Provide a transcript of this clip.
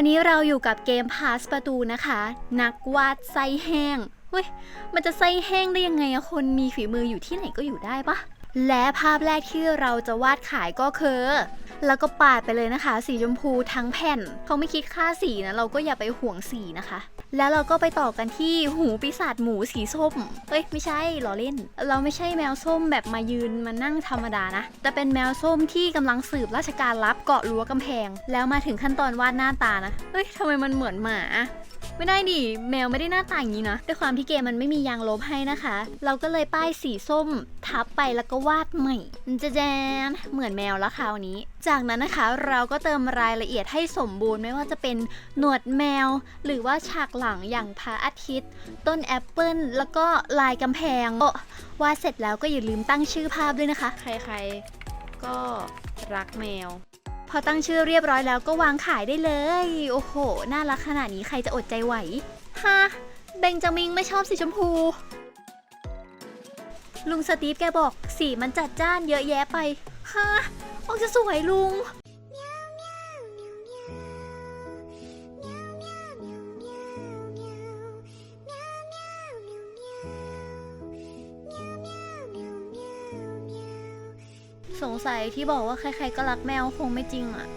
วันนี้เราอยู่กับเกมพาสประตูนะคะ นักวาดไส้แห้งเฮ้ย มันจะไส้แห้งได้ยังไงอะคนมีฝีมืออยู่ที่ไหนก็อยู่ได้ปะ และภาพแรกที่เราจะวาดขายก็คือ แล้วก็ปาดไปเลยนะคะ สีชมพูทั้งแผ่นเขาไม่คิดค่าสีนะ เราก็อย่าไปห่วงสีนะคะ แล้วเราก็ไปต่อกันที่หูปีศาจหมูสีส้ม เอ้ยไม่ใช่ล้อเล่น เราไม่ใช่แมวส้มแบบมายืนมานั่งธรรมดานะ แต่เป็นแมวส้มที่กำลังสืบราชการลับเกาะรั้วกำแพง แล้วมาถึงขั้นตอนวาดหน้าตานะเฮ้ยทำไมมันเหมือนหมา ไม่ได้ดิแมวไม่ได้หน้าตาอย่างนี้นะด้วยความที่เกมมันไม่มียางลบให้นะคะ เราก็เลยป้ายสีส้ม ทับไปแล้วก็วาดใหม่จะแจนเหมือนแมวแล้วคราวนี้ จากนั้นนะคะเราก็เติมรายละเอียดให้สมบูรณ์ไม่ว่าจะเป็นหนวดแมว หรือว่าฉากหลังอย่างพระอาทิตย์ ต้นแอปเปิลแล้วก็ลายกำแพงโอ้วาดเสร็จแล้วก็อย่าลืมตั้งชื่อภาพด้วยนะคะ ใครๆก็รักแมว พอตั้งชื่อเรียบร้อยแล้วก็วางขายได้เลย โอ้โห น่ารักขนาดนี้ใครจะอดใจไหว ฮะ เบงจามิงไม่ชอบสีชมพู ลุงสตีฟแกบอกสีมันจัดจ้านเยอะแยะไป ฮะออกจะสวยลุง สงสัยที่บอกว่าใครๆก็รักแมวคงไม่จริงอะ